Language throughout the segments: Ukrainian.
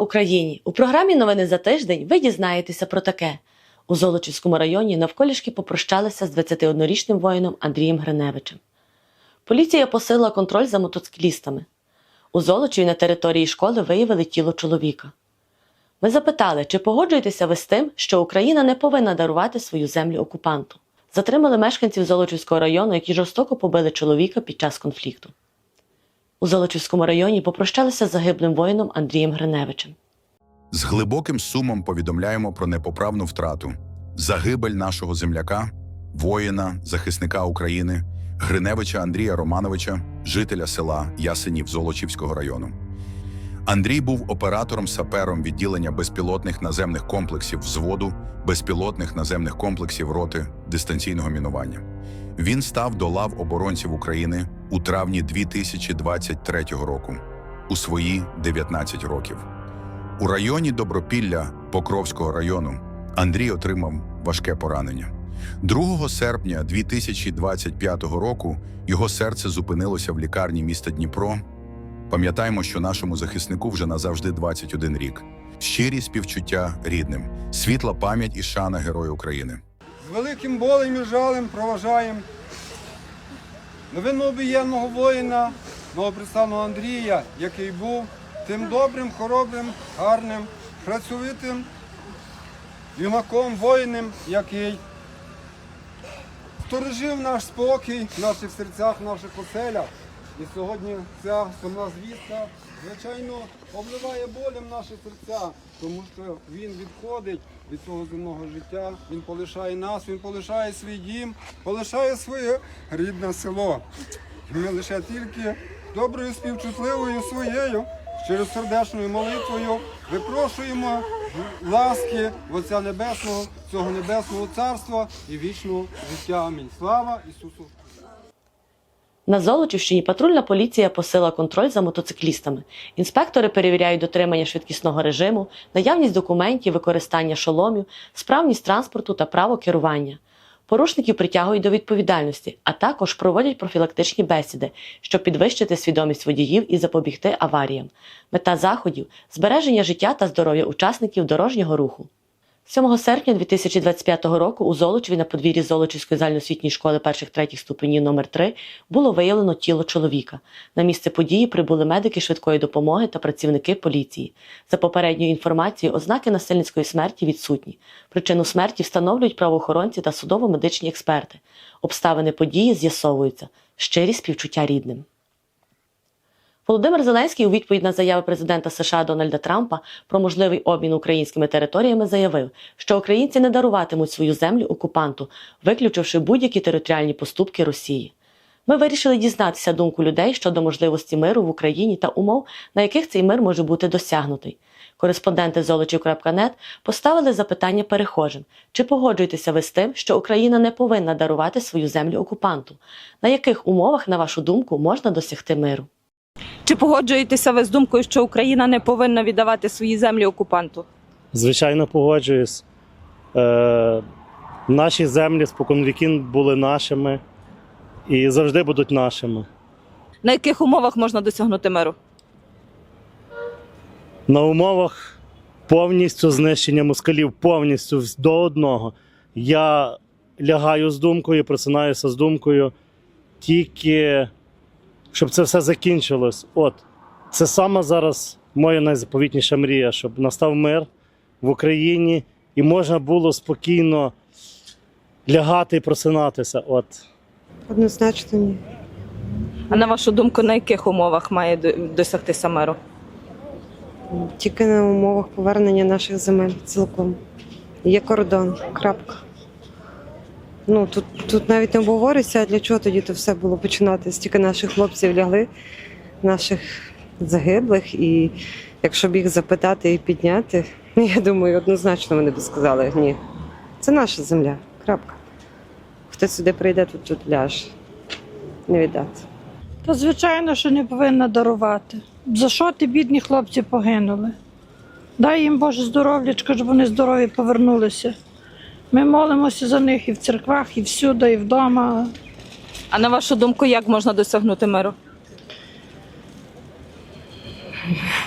Україні! У програмі Новини за тиждень ви дізнаєтеся про таке. У Золочівському районі навколішки попрощалися з 21-річним воїном Андрієм Гриневичем. Поліція посилила контроль за мотоциклістами. У Золочеві на території школи виявили тіло чоловіка. Ми запитали, чи погоджуєтеся ви з тим, що Україна не повинна дарувати свою землю окупанту. Затримали мешканців Золочівського району, які жорстоко побили чоловіка під час конфлікту. У Золочівському районі попрощалися з загиблим воїном Андрієм Гриневичем. З глибоким сумом повідомляємо про непоправну втрату, загибель нашого земляка, воїна, захисника України, Гриневича Андрія Романовича, жителя села Ясенів Золочівського району. Андрій був оператором-сапером відділення безпілотних наземних комплексів взводу безпілотних наземних комплексів роти дистанційного мінування. Він став до лав оборонців України у травні 2023 року у свої 19 років. У районі Добропілля Покровського району Андрій отримав важке поранення. 2 серпня 2025 року його серце зупинилося в лікарні міста Дніпро. Пам'ятаємо, що нашому захиснику вже назавжди 21 рік. Щирі співчуття рідним, світла пам'ять і шана Герою України. З великим болем і жалем проважаємо новинно обієнного воїна, новоприставного Андрія, який був тим добрим, хоробрим, гарним, працьовитим юнаком, воїном, який сторожив наш спокій в наших серцях, в наших оселях. І сьогодні ця сумна звістка, звичайно, обливає болем наші серця, тому що він відходить від цього земного життя, він полишає нас, він полишає свій дім, полишає своє рідне село. І ми лише тільки доброю співчутливою своєю, щиросердечною молитвою випрошуємо ласки Отця Небесного, цього небесного царства і вічного життя. Амінь. Слава Ісусу! На Золочівщині патрульна поліція посила контроль за мотоциклістами. Інспектори перевіряють дотримання швидкісного режиму, наявність документів, використання шоломів, справність транспорту та право керування. Порушників притягують до відповідальності, а також проводять профілактичні бесіди, щоб підвищити свідомість водіїв і запобігти аваріям. Мета заходів збереження життя та здоров'я учасників дорожнього руху. 7 серпня 2025 року у Золочеві на подвір'ї Золочівської загальноосвітньої школи перших третіх ступенів номер 3 було виявлено тіло чоловіка. На місце події прибули медики швидкої допомоги та працівники поліції. За попередньою інформацією, ознаки насильницької смерті відсутні. Причину смерті встановлюють правоохоронці та судово-медичні експерти. Обставини події з'ясовуються. Щирі співчуття рідним. Володимир Зеленський у відповідь на заяви президента США Дональда Трампа про можливий обмін українськими територіями заявив, що українці не даруватимуть свою землю окупанту, виключивши будь-які територіальні поступки Росії. Ми вирішили дізнатися думку людей щодо можливості миру в Україні та умов, на яких цей мир може бути досягнутий. Кореспонденти золочів.нет поставили запитання перехожим: чи погоджуєтеся ви з тим, що Україна не повинна дарувати свою землю окупанту? На яких умовах, на вашу думку, можна досягти миру? Чи погоджуєтеся ви з думкою, що Україна не повинна віддавати свої землі окупанту? Звичайно, погоджуюсь. Е, наші землі споконвікін були нашими і завжди будуть нашими. На яких умовах можна досягнути миру? На умовах повністю знищення москалів, повністю до одного. Я лягаю з думкою, просинаюся з думкою, тільки щоб це все закінчилось. От, це саме зараз моя найзаповітніша мрія, щоб настав мир в Україні і можна було спокійно лягати і просинатися. От. Однозначно ні. А на вашу думку, на яких умовах має досягтися миру? Тільки на умовах повернення наших земель цілком. Є кордон, крапка. Ну, тут, тут навіть не обговорюється, а для чого тоді то все було починати. Стільки наших хлопців лягли, наших загиблих, і якщо б їх запитати і підняти, я думаю, однозначно вони б сказали ні. Це наша земля, крапка. Хто сюди прийде, тут, тут ляже. Не віддати. Та звичайно, що не повинна дарувати. За що ті бідні хлопці погинули? Дай їм Боже здоров'ячка, щоб вони здорові повернулися. Ми молимося за них і в церквах, і всюди, і вдома. А на вашу думку, як можна досягнути миру?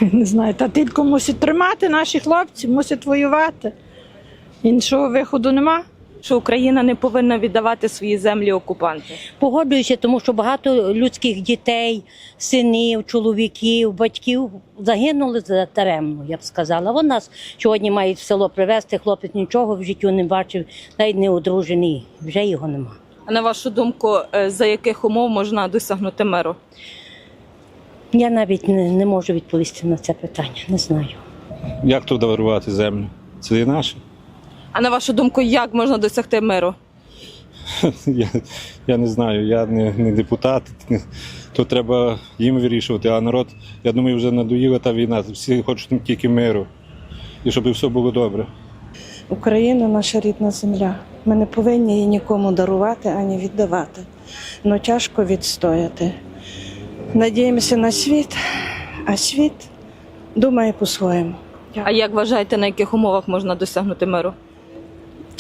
Не знаю, та тільки мусить тримати наші хлопці, мусять воювати. Іншого виходу нема. Що Україна не повинна віддавати свої землі окупанту? Погоджуюся, тому що багато людських дітей, синів, чоловіків, батьків загинули за таремно, я б сказала. Вон нас сьогодні мають в село привезти, хлопець нічого в життю не бачив, навіть не одружений, вже його нема. А на вашу думку, е, за яких умов можна досягнути миру? Я навіть не, не можу відповісти на це питання, не знаю. Як тут дарувати землю? Це є наше. А на вашу думку, як можна досягти миру? Я, я не знаю, я не, не депутат, то треба їм вирішувати. А народ, я думаю, вже надоїла та війна. Всі хочуть тільки миру. І щоб все було добре. Україна наша рідна земля. Ми не повинні її нікому дарувати ані віддавати. Ну тяжко відстояти. Надіємося на світ, а світ думає по-своєму. А як вважаєте, на яких умовах можна досягнути миру?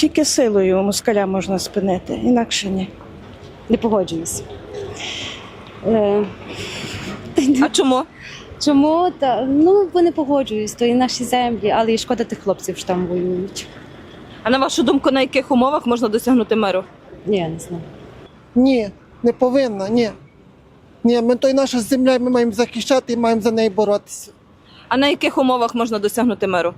Тільки силою москаля можна спинити, інакше ні. Не погоджуюсь. Е, А чому? чому? Та, ну, бо не погоджуюсь, то і наші землі, але і шкода тих хлопців, що там воюють. А на вашу думку, на яких умовах можна досягнути миру? Ні, я не знаю. Ні, не повинна, ні. Ні, ми то й наша земля, ми маємо захищати і маємо за неї боротися. А на яких умовах можна досягнути миру?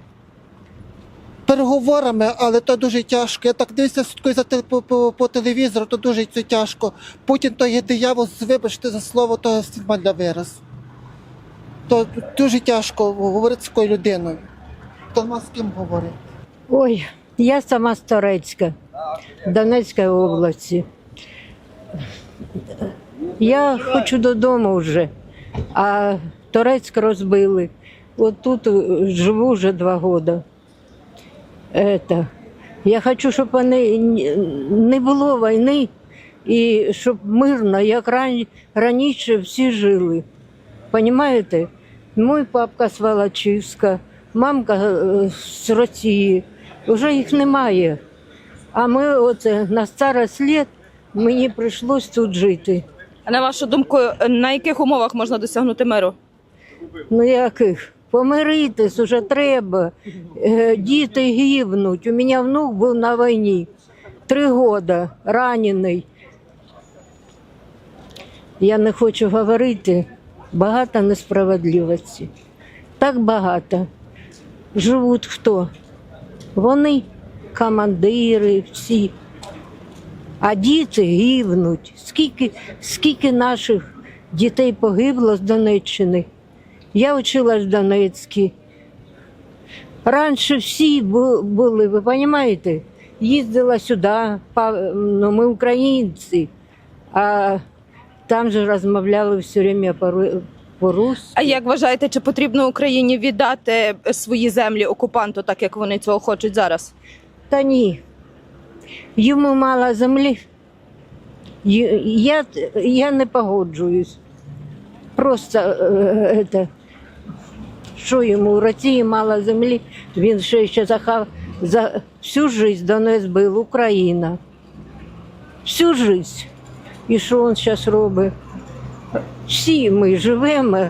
Переговорами, але то дуже тяжко. Я так дивлюся слідкую за по, по, по телевізору, то дуже це тяжко. Путін то є диявол, вибачте за слово, то для вираз. То дуже тяжко говорити з такою людиною. То нема з ким говорити. Ой, я сама з Торецька, Донецької області. Я хочу додому вже, а Торецьк розбили. От тут живу вже два роки. Это. Я хочу, щоб вони не було війни і щоб мирно, як ран- раніше всі жили. Понимаєте? Мой папка з Волочиська, мамка з Росії. Вже їх немає. А ми оце на старость літ мені прийшлось тут жити. А на вашу думку, на яких умовах можна досягнути миру? Ну яких? Помиритись уже треба. Е, Діти гибнуть. У мене внук був на війні. Три роки, ранений. Я не хочу говорити. Багато несправедливості. Так багато. Живуть хто? Вони, командири, всі. А діти гибнуть. Скільки, скільки наших дітей погибло з Донеччини? Я училась в Донецьку. Раніше всі бу- були, ви розумієте? Їздила сюди, ну, ми українці, а там же розмовляли все время по- по-русски. А як вважаєте, чи потрібно Україні віддати свої землі окупанту, так як вони цього хочуть зараз? Та ні. Йому мало землі. Я, я не погоджуюсь. Просто е, это, що йому у Росії мало землі, він ще, ще захав за всю життя Донець був Україна. Всю життя. І що він зараз робить? Всі ми живемо,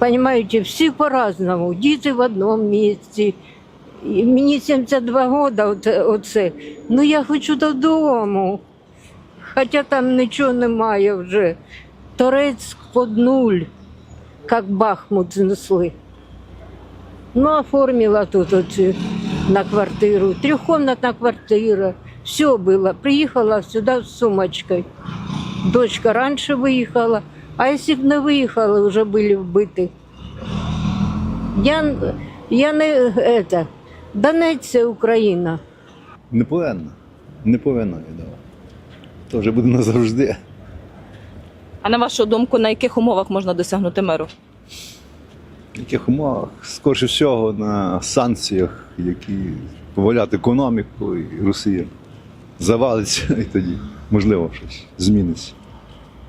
розумієте, всі по-разному. Діти в одному місці, Мені 72 роки, оце, оце. Ну я хочу додому. Хоча там нічого немає вже. Торецьк под нуль, як Бахмут знесли. Ну, оформила тут оці на квартиру. Трехкомнатна квартира. Все було. Приїхала сюди з сумочкою. Дочка раніше виїхала, а якщо б не виїхали, вже були вбиті. Я, я не это, Донець це Україна. Не повинна. Не повинна віддавати. То вже буде назавжди. А на вашу думку, на яких умовах можна досягнути миру? В яких умовах? Скорше всього на санкціях, які повалять економіку і Росія завалиться, і тоді можливо щось зміниться.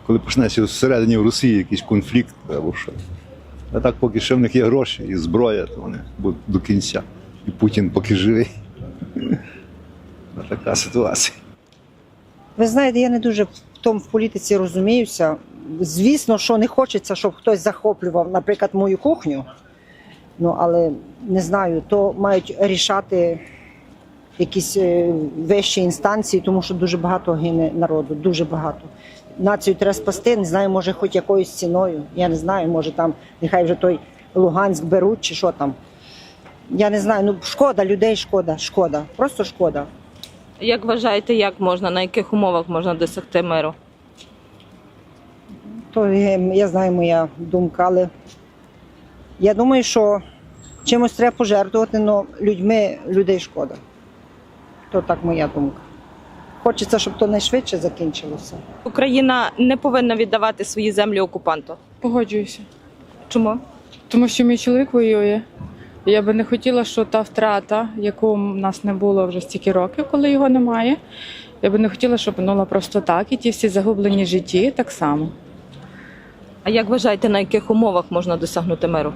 Коли почнеться всередині в Росії якийсь конфлікт або що. А так, поки ще в них є гроші і зброя, то вони будуть до кінця. І Путін поки живий. Така ситуація. Ви знаєте, я не дуже в тому в політиці розуміюся. Звісно, що не хочеться, щоб хтось захоплював, наприклад, мою кухню. Ну але не знаю, то мають рішати якісь е, вищі інстанції, тому що дуже багато гине народу, дуже багато. Націю треба спасти, не знаю, може, хоч якоюсь ціною. Я не знаю, може там нехай вже той Луганськ беруть чи що там. Я не знаю, ну шкода, людей шкода, шкода, просто шкода. Як вважаєте, як можна, на яких умовах можна досягти миру? То я знаю моя думка, але я думаю, що чимось треба пожертвувати, але людьми людей шкода. То так моя думка. Хочеться, щоб то найшвидше закінчилося. Україна не повинна віддавати свої землі окупанту. Погоджуюся, Чому? тому що мій чоловік воює. Я би не хотіла, що та втрата, яку в нас не було вже стільки років, коли його немає. Я би не хотіла, щоб минула просто так, і ті всі загублені житті так само. А як вважаєте, на яких умовах можна досягнути миру?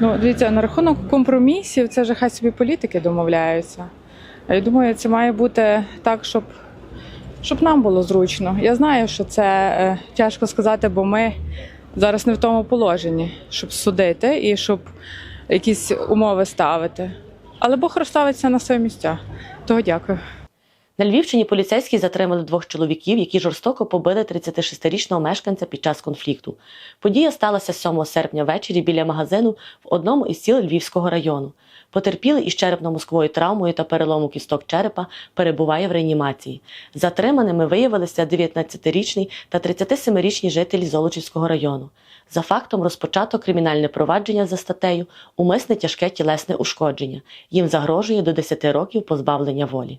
Ну, дивіться, на рахунок компромісів, це вже хай собі політики домовляються. Я думаю, це має бути так, щоб, щоб нам було зручно. Я знаю, що це е, тяжко сказати, бо ми зараз не в тому положенні, щоб судити і щоб якісь умови ставити. Але Бог розставиться на свої місця. Того дякую. На Львівщині поліцейські затримали двох чоловіків, які жорстоко побили 36-річного мешканця під час конфлікту. Подія сталася 7 серпня ввечері біля магазину в одному із сіл Львівського району. Потерпілий із черепно-мозковою травмою та перелому кісток черепа перебуває в реанімації. Затриманими виявилися 19-річний та 37-річні жителі Золочівського району. За фактом розпочато кримінальне провадження за статтею Умисне тяжке тілесне ушкодження. Їм загрожує до 10 років позбавлення волі.